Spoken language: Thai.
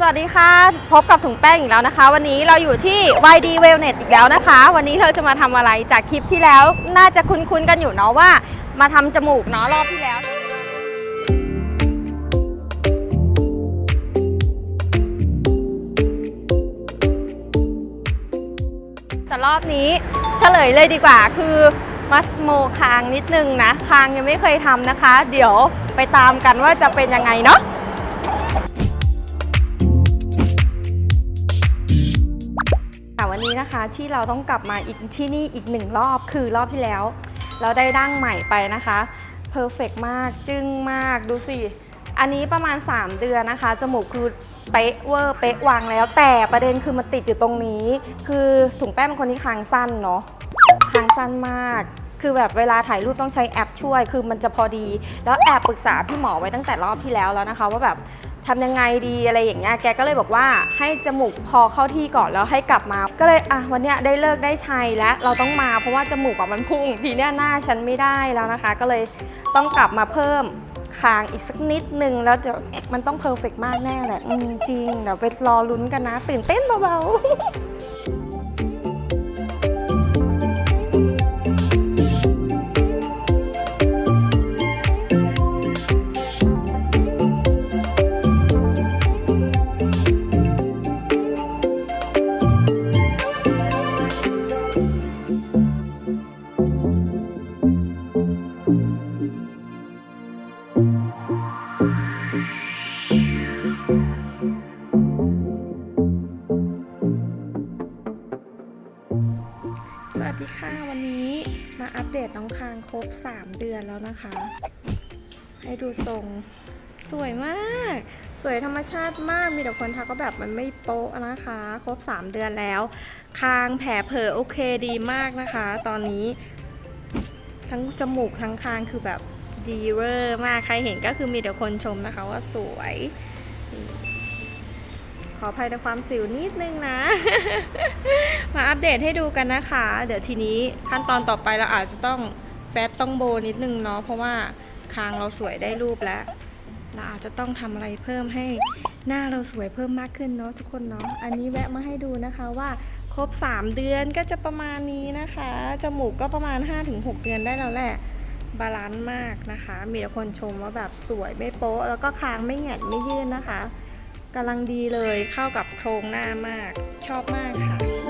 สวัสดีค่ะ พบกับถุงแป้งอีกแล้วนะคะ วันนี้เราอยู่ที่ YD Wellness อีกแล้วนะคะ วันนี้เราจะมาทำอะไรจากคลิปที่แล้วน่าจะคุ้นๆกันอยู่เนาะว่า มาทำจมูกเนาะรอบที่แล้วแต่รอบนี้เฉลยเลยดีกว่าคือมัดโมคางนิดนึงนะ คางยังไม่เคยทำนะคะ เดี๋ยวไปตามกันว่าจะเป็นยังไงเนาะ นี้นะคะ ที่เราต้องกลับมาอีกที่นี่อีกหนึ่งรอบคือรอบที่แล้ว เราได้ดั้งใหม่ไปนะคะเพอร์เฟกมากจึ้งมากดูสิ อันนี้ประมาณ 3 เดือนนะคะ จมูกคือเป๊ะเวอร์เป๊ะวางแล้ว แต่ประเด็นคือมันติดอยู่ตรงนี้ คือถุงแป้งเป็นคนที่คางสั้นเนาะคางสั้นมากคือแบบเวลาถ่ายรูปต้องใช้แอปช่วย คือมันจะพอดี แล้วแอบปรึกษาพี่หมอไว้ตั้งแต่รอบที่แล้วแล้วนะคะ ว่าแบบ ทำยังไงดีอะไรอย่างเงี้ยแกก็เลยบอกว่าให้จมูกพอเข้าที่ก่อนแล้วให้กลับมา ก็เลยอะวันเนี้ยได้เลิกได้ชัยแล้วเราต้องมาเพราะว่าจมูกอะมันพุ่ง ทีเนี้ยหน้าฉันไม่ได้แล้วนะคะ ก็เลยต้องกลับมาเพิ่มคางอีกสักนิดนึงแล้วจะมันต้องเพอร์เฟกมากแน่แหละอืมจริงเดี๋ยวไปรอลุ้นกันนะ ตื่นเต้นเบาๆ วัสดีค่ะ วันนี้มาอัปเดตน้องคางครบ 3 เดือนแล้วนะคะ ให้ดูทรง สวยมาก สวยธรรมชาติมาก มีแต่คนทักก็แบบมันไม่โป๊ะนะคะ ครบ 3 เดือนแล้ว คางแผลเผลอโอเคดีมากนะคะ ตอนนี้ ทั้งจมูกทั้งคางคือแบบดีเวอร์มาก ใครเห็นก็คือมีแต่คนชมนะคะว่าสวย ออภัยในความสิวนิดนึงนะ มาอัปเดตให้ดูกันนะคะ เดี๋ยวทีนี้ขั้นตอนต่อไปเราอาจจะต้องแฟตต้องโบนิดนึงเนาะเพราะว่าคางเราสวยได้รูปแล้วเราอาจจะต้องทำอะไรเพิ่มให้หน้าเราสวยเพิ่มมากขึ้นเนาะทุกคนเนาะอันนี้แวะมาให้ดูนะคะว่าครบ 3 เดือนก็จะประมาณนี้นะคะจมูกก็ประมาณ 5-6 เดือนได้แล้วแหละบาลานซ์มากนะคะ มีแต่คนชมว่าแบบสวยไม่โป๊ะ แล้วก็คางไม่แหงนไม่ยื่นนะคะ กำลังดีเลยเข้ากับโครงหน้ามากชอบมากค่ะ